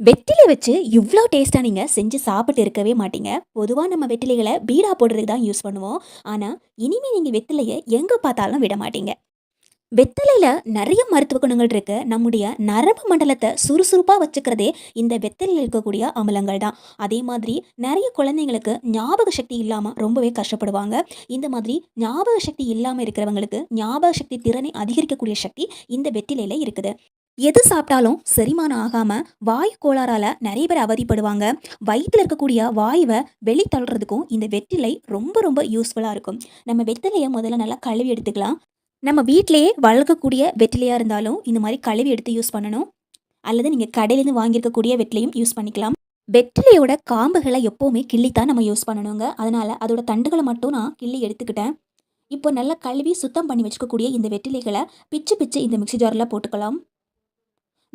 வெற்றிலை வச்சு இவ்வளோ டேஸ்ட்டாக நீங்கள் செஞ்சு சாப்பிட்டு இருக்கவே மாட்டீங்க. பொதுவாக நம்ம வெற்றிலைகளை பீடா போடுறதுக்கு தான் யூஸ் பண்ணுவோம். ஆனால் இனிமேல் நீங்கள் வெற்றிலையை எங்கே பார்த்தாலும் விட மாட்டீங்க. வெத்தலையில் நிறைய மருத்துவ குணங்கள் இருக்குது நம்முடைய நரம்பு மண்டலத்தை சுறுசுறுப்பாக வச்சுக்கிறதே இந்த வெத்தலையில் இருக்கக்கூடிய அமலங்கள் தான். அதே மாதிரி நிறைய குழந்தைங்களுக்கு ஞாபக சக்தி இல்லாமல் ரொம்பவே கஷ்டப்படுவாங்க. இந்த மாதிரி ஞாபக சக்தி இல்லாமல் இருக்கிறவங்களுக்கு ஞாபக சக்தி திறனை அதிகரிக்கக்கூடிய சக்தி இந்த வெற்றிலையில் இருக்குது. எது சாப்பிட்டாலும் செரிமானம் ஆகாம வாயு கோளாறால நிறைய பேர் அவதிப்படுவாங்க. வயிற்றில் இருக்கக்கூடிய வாயுவை வெளி தள்ளுறதுக்கும் இந்த வெற்றிலை ரொம்ப ரொம்ப யூஸ்ஃபுல்லாக இருக்கும். நம்ம வெற்றிலையை முதல்ல நல்லா கழுவி எடுத்துக்கலாம். நம்ம வீட்டிலேயே வளர்க்கக்கூடிய வெற்றிலையாக இருந்தாலும் இந்த மாதிரி கழுவி எடுத்து யூஸ் பண்ணணும். அல்லது நீங்கள் கடையிலேருந்து வாங்கியிருக்கக்கூடிய வெற்றிலையும் யூஸ் பண்ணிக்கலாம். வெற்றிலையோட காம்புகளை எப்போவுமே கிள்ளித்தான் நம்ம யூஸ் பண்ணணுங்க. அதனால் அதோட தண்டுகளை மட்டும் நான் கிள்ளி எடுத்துக்கிட்டேன். இப்போ நல்லா கழுவி சுத்தம் பண்ணி வச்சுக்கக்கூடிய இந்த வெற்றிலைகளை பிச்சு பிச்சு இந்த மிக்ஸி ஜாரில் போட்டுக்கலாம்.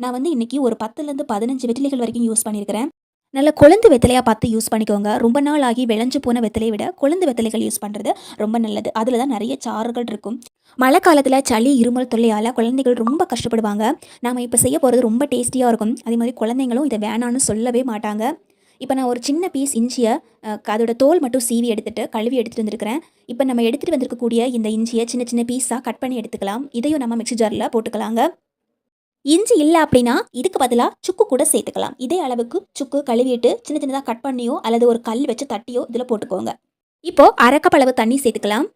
நான் வந்து இன்றைக்கி ஒரு பத்துலேருந்து பதினஞ்சு வெற்றிலைகள் வரைக்கும் யூஸ் பண்ணியிருக்கிறேன். நல்ல கொழுந்து வெத்தலையாக பார்த்து யூஸ் பண்ணிக்கோங்க. ரொம்ப நாள் ஆகி விளைஞ்சு போன வெத்தலையை விட கொழுந்து வெத்தலைகள் யூஸ் பண்ணுறது ரொம்ப நல்லது. அதில் தான் நிறைய சாறுகள் இருக்கும். மழை காலத்தில் சளி இருமல் தொல்லையால் குழந்தைகள் ரொம்ப கஷ்டப்படுவாங்க. நாம் இப்போ செய்ய போகிறது ரொம்ப டேஸ்டியாக இருக்கும். அதே மாதிரி குழந்தைங்களும் இதை வேணான்னு சொல்லவே மாட்டாங்க. இப்போ நான் ஒரு சின்ன பீஸ் இஞ்சியை அதோட தோல் மட்டும் சீவி எடுத்துகிட்டு கழுவி எடுத்துகிட்டு வந்திருக்கிறேன். இப்போ நம்ம எடுத்துகிட்டு வந்திருக்கக்கூடிய இந்த இஞ்சியை சின்ன சின்ன பீஸாக கட் பண்ணி எடுத்துக்கலாம். இதையும் நம்ம மிக்சி ஜாரில் போட்டுக்கலாங்க. இஞ்சி இல்லை அப்படின்னா இதுக்கு பதிலாக சுக்கு கூட சேர்த்துக்கலாம். இதே அளவுக்கு சுக்கு கழுவிட்டு சின்ன சின்னதாக கட் பண்ணியோ அல்லது ஒரு கல் வச்சு தட்டியோ இதில் போட்டுக்கோங்க. இப்போ அரைக்கப்பளவு அளவு தண்ணி சேர்த்துக்கலாம்.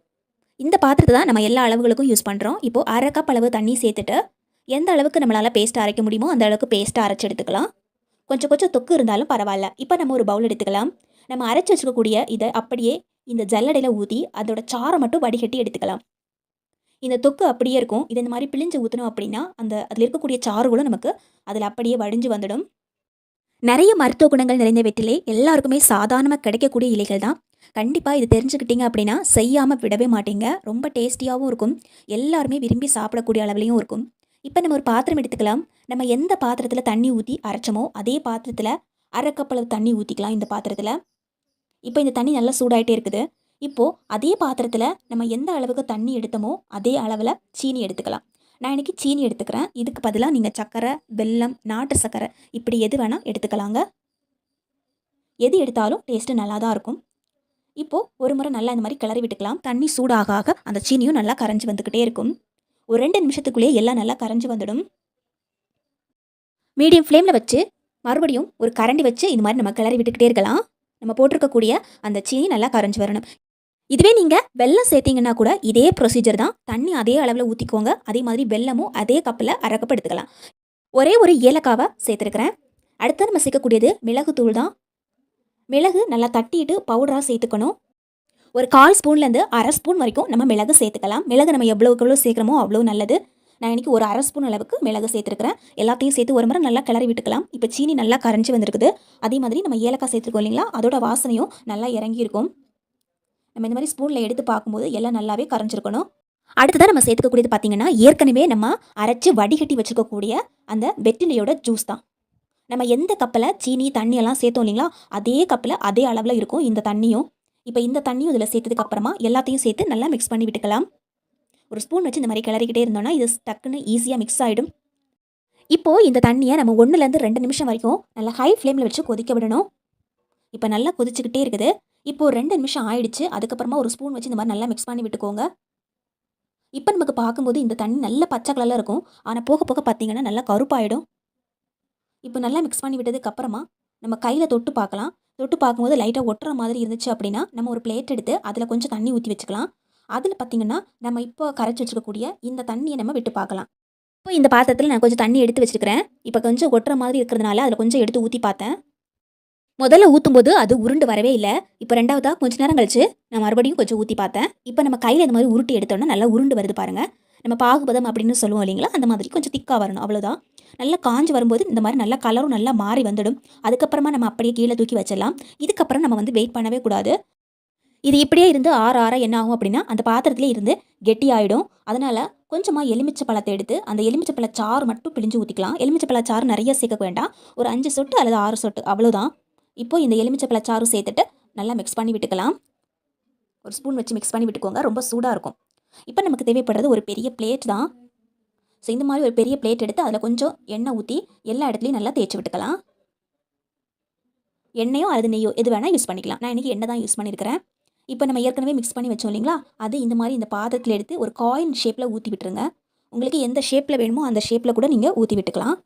இந்த பாத்திரத்தை தான் நம்ம எல்லா அளவுகளுக்கும் யூஸ் பண்ணுறோம் இப்போ அரைக்கப்பளவு அளவு தண்ணி சேர்த்துட்டு எந்த அளவுக்கு நம்மளால் பேஸ்ட் அரைக்க முடியுமோ அந்த அளவுக்கு பேஸ்ட்டாக அரைச்சி எடுத்துக்கலாம். கொஞ்சம் கொஞ்சம் தொக்கு இருந்தாலும் பரவாயில்ல. இப்போ நம்ம ஒரு பவுல் எடுத்துக்கலாம். நம்ம அரைச்சி வச்சுக்கக்கூடிய இதை அப்படியே இந்த ஜல்லடையில் ஊற்றி அதோட சாரை மட்டும் வடிகட்டி எடுத்துக்கலாம். இந்த தொக்கு அப்படியே இருக்கும். இது இந்த மாதிரி பிழிஞ்சு ஊற்றணும் அப்படின்னா அந்த அதில் இருக்கக்கூடிய சாறுகளும் நமக்கு அதில் அப்படியே வடிஞ்சு வந்துடும். நிறைய மருத்துவ குணங்கள் நிறைந்த வெற்றிலை எல்லாருக்குமே சாதாரணமாக கிடைக்கக்கூடிய இலைகள் தான். கண்டிப்பாக இது தெரிஞ்சுக்கிட்டீங்க அப்படின்னா செய்யாமல் விடவே மாட்டீங்க. ரொம்ப டேஸ்டியாகவும் இருக்கும். எல்லாருமே விரும்பி சாப்பிடக்கூடிய அளவுலையும் இருக்கும். இப்போ நம்ம ஒரு பாத்திரம் எடுத்துக்கலாம். நம்ம எந்த பாத்திரத்தில் தண்ணி ஊற்றி அரைச்சோமோ அதே பாத்திரத்தில் அரை கப் தண்ணி ஊற்றிக்கலாம் இந்த பாத்திரத்தில். இப்போ இந்த தண்ணி நல்லா சூடாகிட்டே இருக்குது. இப்போது அதே பாத்திரத்தில் நம்ம எந்த அளவுக்கு தண்ணி எடுத்தோமோ அதே அளவில் சீனி எடுத்துக்கலாம். நான் இன்னைக்கு சீனி எடுத்துக்கிறேன். இதுக்கு பதிலாக நீங்கள் சர்க்கரை வெல்லம் நாட்டு சர்க்கரை இப்படி எது வேணால் எடுத்துக்கலாங்க. எது எடுத்தாலும் டேஸ்ட்டு நல்லா தான் இருக்கும். இப்போது ஒரு முறை நல்லா இந்த மாதிரி கிளறி விட்டுக்கலாம். தண்ணி சூடாக ஆக அந்த சீனியும் நல்லா கரைஞ்சி வந்துக்கிட்டே இருக்கும். ஒரு ரெண்டு நிமிஷத்துக்குள்ளேயே எல்லாம் நல்லா கரைஞ்சி வந்துடும். மீடியம் ஃப்ளேமில் வச்சு மறுபடியும் ஒரு கரண்டி வச்சு இந்த மாதிரி நம்ம கிளறி விட்டுக்கிட்டே இருக்கலாம். நம்ம போட்டிருக்கக்கூடிய அந்த சீனி நல்லா கரைஞ்சி வரணும். இதுவே நீங்கள் வெல்லம் சேர்த்தீங்கன்னா கூட இதே ப்ரொசீஜர் தான். தண்ணி அதே அளவில் ஊற்றிக்கோங்க அதே மாதிரி வெல்லமும் அதே கப்பில் அரை கப் எடுத்துக்கலாம் ஒரே ஒரு ஏலக்காவை சேர்த்துருக்கிறேன். அடுத்து நம்ம சேர்க்கக்கூடியது மிளகுத்தூள் தான். மிளகு நல்லா தட்டிட்டு பவுடராக சேர்த்துக்கணும். ஒரு கால் ஸ்பூன்லேருந்து அரை ஸ்பூன் வரைக்கும் நம்ம மிளகு சேர்த்துக்கலாம். மிளகு நம்ம எவ்வளோக்கு எவ்வளோ சேர்க்குறோமோ அவ்வளோ நல்லது. நான் இன்னைக்கு ஒரு அரை ஸ்பூன் அளவுக்கு மிளகு சேர்த்துருக்கிறேன். எல்லாத்தையும் சேர்த்து ஒரு முறை நல்லா கிளறி விட்டுக்கலாம். இப்போ சீனி நல்லா கரைஞ்சி வந்திருக்குது. அதே மாதிரி நம்ம ஏலக்காய் சேர்த்துருக்கோம் இல்லைங்களா? அதோட வாசனையும் நல்லா இறங்கியிருக்கும். நம்ம இந்த மாதிரி ஸ்பூனில் எடுத்து பார்க்கும்போது எல்லாம் நல்லாவே கரைஞ்சிருக்கணும். அடுத்ததாக நம்ம சேர்த்துக்கக்கூடியது பார்த்திங்கன்னா ஏற்கனவே நம்ம அரைச்சி வடிகட்டி வச்சுக்கக்கூடிய அந்த வெற்றிலையோட ஜூஸ் தான். நம்ம எந்த கப்பில் சீனி தண்ணி எல்லாம் சேர்த்தோம் இல்லைங்களா அதே கப்பில் அதே அளவில் இருக்கும் இந்த தண்ணியும். இப்போ இந்த தண்ணியும் இதில் சேர்த்ததுக்கு அப்புறமா எல்லாத்தையும் சேர்த்து நல்லா மிக்ஸ் பண்ணி விட்டுக்கலாம். ஒரு ஸ்பூன் வச்சு இந்த மாதிரி கிளறிக்கிட்டே இருந்தோம்னா இது டக்குன்னு ஈஸியாக மிக்ஸ் ஆகிடும் இப்போது இந்த தண்ணியை நம்ம ஒன்றுலேருந்து ரெண்டு நிமிஷம் வரைக்கும் நல்லா ஹை ஃப்ளேமில் வச்சு கொதிக்க விடணும். இப்போ நல்லா கொதிச்சுக்கிட்டே இருக்குது. இப்போது ரெண்டு நிமிஷம் ஆயிடுச்சு. அதுக்கப்புறமா ஒரு ஸ்பூன் வச்சு இந்த மாதிரி நல்லா மிக்ஸ் பண்ணி விட்டுக்கோங்க. இப்போ நமக்கு பார்க்கும்போது இந்த தண்ணி நல்ல பச்சை கலரில் இருக்கும். ஆனால் போக போக பார்த்தீங்கன்னா நல்லா கருப்பாயிடும். இப்போ நல்லா மிக்ஸ் பண்ணி விட்டதுக்கு அப்புறமா நம்ம கையில் தொட்டு பார்க்கலாம். தொட்டு பார்க்கும்போது லைட்டாக ஒட்டுற மாதிரி இருந்துச்சு அப்படின்னா நம்ம ஒரு பிளேட் எடுத்து அதில் கொஞ்சம் தண்ணி ஊற்றி வச்சுக்கலாம். அதில் பார்த்தீங்கன்னா நம்ம இப்போ கரைச்சி வச்சுக்கக்கூடிய இந்த தண்ணியை நம்ம விட்டு பார்க்கலாம். இப்போ இந்த பாத்திரத்தில் நான் கொஞ்சம் தண்ணி எடுத்து வச்சுருக்கிறேன். இப்போ கொஞ்சம் ஒட்டுற மாதிரி இருக்கிறதுனால அதில் கொஞ்சம் எடுத்து ஊற்றி பார்த்தேன். முதல்ல ஊற்றும்போது அது உருண்டு வரவே இல்லை. இப்போ ரெண்டாவதா கொஞ்ச நேரம் கழிச்சு நான் மறுபடியும் கொஞ்சம் ஊற்றி பார்த்தேன். இப்போ நம்ம கையில் இந்த மாதிரி உருட்டி எடுத்தோன்னா நல்லா உருண்டு வருது பாருங்க. நம்ம பாகுபதம் அப்படின்னு சொல்லுவோம் இல்லைங்களா? அந்த மாதிரி கொஞ்சம் திக்காக வரணும். அவ்வளோதான் நல்லா காஞ்சி வரும்போது இந்த மாதிரி நல்லா கலரும் நல்லா மாறி வந்துடும். அதுக்கப்புறமா நம்ம அப்படியே கீழே தூக்கி வச்சிடலாம். இதுக்கப்புறம் நம்ம வந்து வெயிட் பண்ணவே கூடாது. இது இப்படியே இருந்து ஆற ஆற என்ன ஆகும் அப்படின்னா அந்த பாத்திரத்திலே இருந்து கெட்டி ஆகிடும் அதனால் கொஞ்சமாக எலுமிச்சை பழத்தை எடுத்து அந்த எலுமிச்சை பழ சாறு மட்டும் பிழிஞ்சு ஊற்றிக்கலாம் எலுமிச்சை பழ சாறு நிறைய சேர்க்க வேண்டாம். ஒரு அஞ்சு சொட்டு அல்லது ஆறு சொட்டு. அவ்வளோதான் இப்போ இந்த எலுமிச்சை பழச்சாறும் சேர்த்துட்டு நல்லா மிக்ஸ் பண்ணி விட்டுக்கலாம். ஒரு ஸ்பூன் வச்சு மிக்ஸ் பண்ணி விட்டுக்கோங்க ரொம்ப சூடாக இருக்கும். இப்போ நமக்கு தேவைப்படுறது ஒரு பெரிய பிளேட் தான். ஸோ இந்த மாதிரி ஒரு பெரிய பிளேட் எடுத்து அதில் கொஞ்சம் எண்ணெய் ஊற்றி எல்லா இடத்துலையும் நல்லா தேய்ச்சி விட்டுக்கலாம். எண்ணெயோ அல்லது நெய்யோ எது வேணால் யூஸ் பண்ணிக்கலாம். நான் இன்றைக்கி எண்ணெய் தான் யூஸ் பண்ணியிருக்கிறேன் இப்போ நம்ம ஏற்கனவே மிக்ஸ் பண்ணி வச்சோம் இல்லைங்களா? அது இந்த மாதிரி இந்த பாத்திரத்தில் எடுத்து ஒரு காயின் ஷேப்பில் ஊற்றி விட்டுருங்க. உங்களுக்கு எந்த ஷேப்பில் வேணுமோ அந்த ஷேப்பில் கூட நீங்கள் ஊற்றி விட்டுக்கலாம்.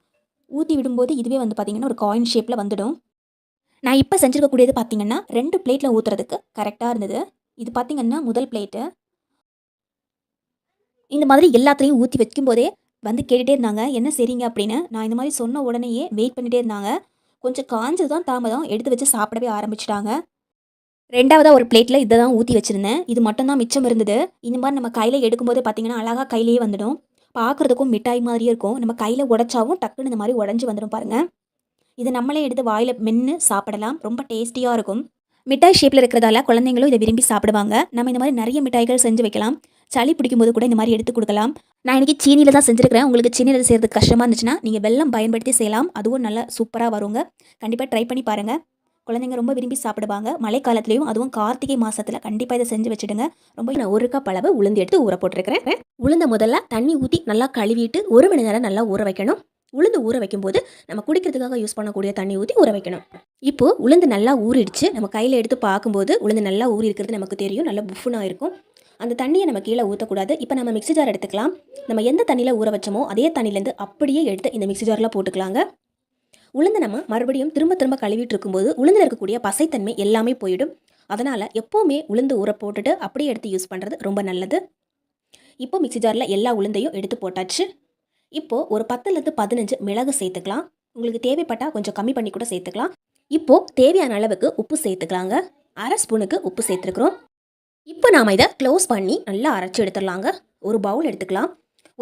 ஊற்றி விடும்போது இதுவே வந்து பார்த்திங்கன்னா ஒரு காயின் ஷேப்பில் வந்துடும். நான் இப்போ செஞ்சுருக்கக்கூடியது பார்த்தீங்கன்னா ரெண்டு பிளேட்டில் ஊற்றுறதுக்கு கரெக்டாக இருந்தது. இது பார்த்திங்கன்னா முதல் பிளேட்டு இந்த மாதிரி எல்லாத்தையும் ஊற்றி வைக்கும்போதே வந்து கேட்டுகிட்டே இருந்தாங்க. என்ன சரிங்க அப்படின்னு. நான் இந்த மாதிரி சொன்ன உடனேயே வெயிட் பண்ணிகிட்டே இருந்தாங்க. கொஞ்சம் காஞ்சது தான் தாமதம் எடுத்து வச்சு சாப்பிடவே ஆரம்பிச்சிட்டாங்க. ரெண்டாவதாக ஒரு பிளேட்டில் இதை தான் ஊற்றி வச்சுருந்தேன். இது மட்டும்தான் மிச்சம் இருந்தது. இந்த மாதிரி நம்ம கையில் எடுக்கும்போது பார்த்திங்கன்னா அழகாக கையிலேயே வந்துடும். பார்க்குறதுக்கும் மிட்டாய் மாதிரியே இருக்கும். நம்ம கையில் உடச்சாவும் டக்குன்னு இந்த மாதிரி உடஞ்சி வந்துடும் பாருங்கள் இதை நம்மளே எடுத்து வாயில் மென்று சாப்பிடலாம். ரொம்ப டேஸ்டியாக இருக்கும். மிட்டாய் ஷேப்பில் இருக்கிறதால குழந்தைங்களும் இதை விரும்பி சாப்பிடுவாங்க. நம்ம இந்த மாதிரி நிறைய மிட்டாய்கள் செஞ்சு வைக்கலாம். சளி பிடிக்கும்போது கூட இந்த மாதிரி எடுத்து கொடுக்கலாம். நான் இன்றைக்கி சீனியில் தான் செஞ்சுருக்கிறேன். உங்களுக்கு சீனியில் செய்கிறது கஷ்டமாக இருந்துச்சுன்னா நீங்கள் வெள்ளம் பயன்படுத்தி செய்யலாம். அதுவும் நல்லா சூப்பராக வருங்க. கண்டிப்பாக ட்ரை பண்ணி பாருங்கள் குழந்தைங்க ரொம்ப விரும்பி சாப்பிடுவாங்க. மழைக்காலத்துலேயும் அதுவும் கார்த்திகை மாதத்தில் கண்டிப்பாக இதை செஞ்சு வச்சுடுங்க. ரொம்ப நான் ஒரு கப் அளவு உளுந்து எடுத்து ஊற போட்டிருக்கிறேன். உளுந்த முதல்ல தண்ணி ஊற்றி நல்லா கழுவிட்டு ஒரு மணி நேரம் நல்லா ஊற வைக்கணும். உளுந்து ஊற வைக்கும்போது நம்ம குடிக்கிறதுக்காக யூஸ் பண்ணக்கூடிய தண்ணி ஊற்றி ஊற வைக்கணும். இப்போது உளுந்து நல்லா ஊறிடுச்சு. நம்ம கையில் எடுத்து பார்க்கும்போது உளுந்து நல்லா ஊறி இருக்கிறது நமக்கு தெரியும். நல்லா புஃபுனாக இருக்கும். அந்த தண்ணியை நம்ம கீழே ஊற்றக்கூடாது இப்போ நம்ம மிக்ஸி ஜார் எடுத்துக்கலாம். நம்ம எந்த தண்ணியில் ஊற வச்சோமோ அதே தண்ணியிலேருந்து அப்படியே எடுத்து இந்த மிக்ஸி ஜாரில் போட்டுக்கலாங்க. உளுந்து நம்ம மறுபடியும் திரும்ப திரும்ப கழுவிட்டு இருக்கும்போது உளுந்தில் இருக்கக்கூடிய பசைத்தன்மை எல்லாமே போயிடும். அதனால் எப்போவுமே உளுந்து ஊற போட்டுட்டு அப்படியே எடுத்து யூஸ் பண்ணுறது ரொம்ப நல்லது. இப்போ மிக்ஸி ஜாரில் எல்லா உளுந்தையும் எடுத்து போட்டாச்சு. இப்போது ஒரு பத்துலேருந்து பதினஞ்சு மிளகு சேர்த்துக்கலாம். உங்களுக்கு தேவைப்பட்டால் கொஞ்சம் கம்மி பண்ணி கூட சேர்த்துக்கலாம். இப்போது தேவையான அளவுக்கு உப்பு சேர்த்துக்கலாங்க. அரை ஸ்பூனுக்கு உப்பு சேர்த்துருக்குறோம். இப்போ நாம் இதை க்ளோஸ் பண்ணி நல்லா அரைச்சி எடுத்துடலாங்க. ஒரு பவுல் எடுத்துக்கலாம்.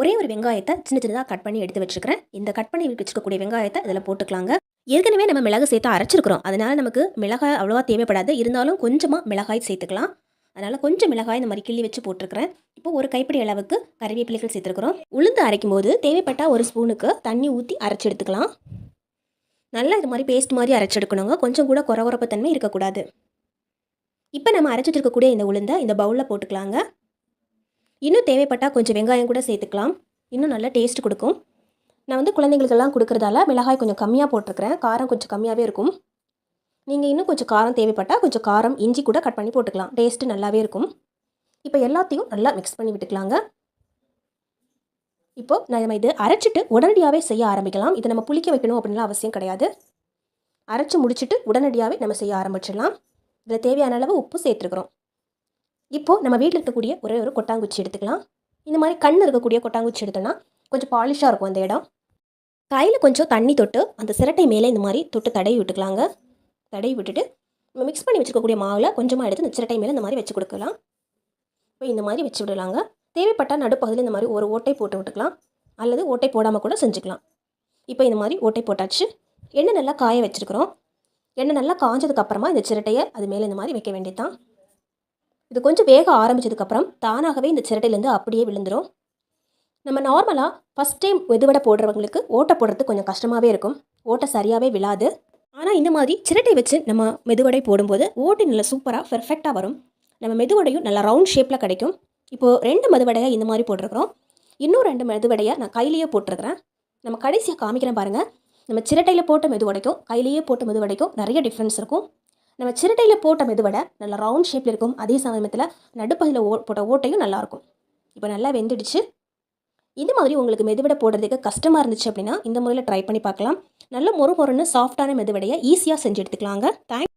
ஒரே ஒரு வெங்காயத்தை சின்ன சின்னதாக கட் பண்ணி எடுத்து வச்சுக்கிறேன். இந்த கட் பண்ணி வச்சுக்கக்கூடிய வெங்காயத்தை இதில் போட்டுக்கலாங்க. ஏற்கனவே நம்ம மிளகு சேர்த்து அரைச்சிருக்கிறோம். அதனால் நமக்கு மிளகாய் அவ்வளோவா தேவைப்படாது. இருந்தாலும் கொஞ்சமாக மிளகாய் சேர்த்துக்கலாம். அதனால் கொஞ்சம் மிளகாய் இந்த மாதிரி கிள்ளி வச்சு போட்டிருக்கிறேன். இப்போ ஒரு கைப்பிடி அளவுக்கு கறிவேப்பிலைகள் சேர்த்துருக்குறோம் உளுந்து அரைக்கும் போது தேவைப்பட்டால் ஒரு ஸ்பூனுக்கு தண்ணி ஊற்றி அரைச்சி எடுத்துக்கலாம். நல்லா இது மாதிரி பேஸ்ட் மாதிரி அரைச்சி எடுக்கணுங்க. கொஞ்சம் கூட குறகுறப்பு தன்மை இருக்கக்கூடாது. இப்போ நம்ம அரைச்சி வச்சிருக்கக்கூடிய இந்த உளுந்தை இந்த பவுலில் போட்டுக்கலாங்க. இன்னும் தேவைப்பட்டால் கொஞ்சம் வெங்காயம் கூட சேர்த்துக்கலாம். இன்னும் நல்லா டேஸ்ட் கொடுக்கும். நான் வந்து குழந்தைங்களுக்கெல்லாம் கொடுக்குறதால மிளகாய் கொஞ்சம் கம்மியாக போட்டிருக்கிறேன். காரம் கொஞ்சம் கம்மியாகவே இருக்கும். நீங்கள் இன்னும் கொஞ்சம் காரம் தேவைப்பட்டால் கொஞ்சம் காரம் இஞ்சி கூட கட் பண்ணி போட்டுக்கலாம். டேஸ்ட்டு நல்லாவே இருக்கும். இப்போ எல்லாத்தையும் நல்லா மிக்ஸ் பண்ணி விட்டுக்கலாங்க. இப்போது நம்ம இது அரைச்சிட்டு உடனடியாகவே செய்ய ஆரம்பிக்கலாம். இதை நம்ம புளிக்க வைக்கணும் அப்படின்லாம் அவசியம் கிடையாது. அரைச்சி முடிச்சுட்டு உடனடியாகவே நம்ம செய்ய ஆரம்பிச்சிடலாம். இதில் தேவையான அளவு உப்பு சேர்த்துருக்குறோம். இப்போது நம்ம வீட்டில் இருக்கக்கூடிய ஒரே ஒரு கொட்டாங்குச்சி எடுத்துக்கலாம். இந்த மாதிரி கண் இருக்கக்கூடிய கொட்டாங்குச்சி எடுத்தோன்னா கொஞ்சம் பாலிஷாக இருக்கும் அந்த இடம். கையில் கொஞ்சம் தண்ணி தொட்டு அந்த சிரட்டை மேலே இந்த மாதிரி தொட்டு தடவி விட்டுக்கலாங்க. தடவி விட்டுட்டு நம்ம மிக்ஸ் பண்ணி வச்சுக்கக்கூடிய மாவில் கொஞ்சமாக எடுத்து இந்த சிரட்டை மேலே இந்த மாதிரி வச்சு கொடுக்கலாம். இப்போ இந்த மாதிரி வச்சு விடலாங்க. தேவைப்பட்டால் நடுப்பகுதியில் இந்த மாதிரி ஒரு ஓட்டை போட்டு விட்டுக்கலாம். அல்லது ஓட்டை போடாமல் கூட செஞ்சுக்கலாம். இப்போ இந்த மாதிரி ஓட்டை போட்டாச்சு. எண்ணெய் நல்லா காய வச்சுருக்குறோம். எண்ணெய் நல்லா காஞ்சதுக்கப்புறமா இந்த சிரட்டையை அது மேலே இந்த மாதிரி வைக்க வேண்டியதான் இது கொஞ்சம் வேக ஆரம்பிச்சதுக்கப்புறம் தானாகவே இந்த சிரட்டையிலேருந்து அப்படியே விழுந்துடும் நம்ம நார்மலாக ஃபஸ்ட் டைம் மெதுவடை போடுறவங்களுக்கு ஓட்டை போடுறது கொஞ்சம் கஷ்டமாகவே இருக்கும். ஓட்டை சரியாகவே விழாது. ஆனால் இந்த மாதிரி சிரட்டை வச்சு நம்ம மெதுவடை போடும்போது ஓட்டை நல்லா சூப்பராக பெர்ஃபெக்டாக வரும். நம்ம மெதுவடையும் நல்லா ரவுண்ட் ஷேப்பில் கிடைக்கும். இப்போது ரெண்டு மெதுவடையாக இந்த மாதிரி போட்டிருக்கிறோம். இன்னும் ரெண்டு மெதுவடையை நான் கையிலேயே போட்டிருக்கிறேன். நம்ம கடைசியாக காமிக்கிறேன் பாருங்கள் நம்ம சிரட்டையில் போட்ட மெதுவடைக்கும் கையிலேயே போட்ட மெதுவடைக்கும் நிறைய டிஃப்ரென்ஸ் இருக்கும். நம்ம சிரட்டையில் போட்ட மெதுவடை நல்லா ரவுண்ட் ஷேப்பில் இருக்கும். அதே சமயத்தில் நடுப்பகுதியில் ஓ போட்ட ஓட்டையும் நல்லாயிருக்கும் இப்போ நல்லா வெந்துடுச்சு. இது மாதிரி உங்களுக்கு மெதுவடை போடுறதுக்கு கஷ்டமாக இருந்துச்சு அப்படின்னா இந்த முறையில் ட்ரை பண்ணி பார்க்கலாம். நல்ல மொறு மொறுன்னு சாஃப்டான மெதுவடையை ஈஸியாக செஞ்சு எடுத்துக்கலாங்க. தேங்க்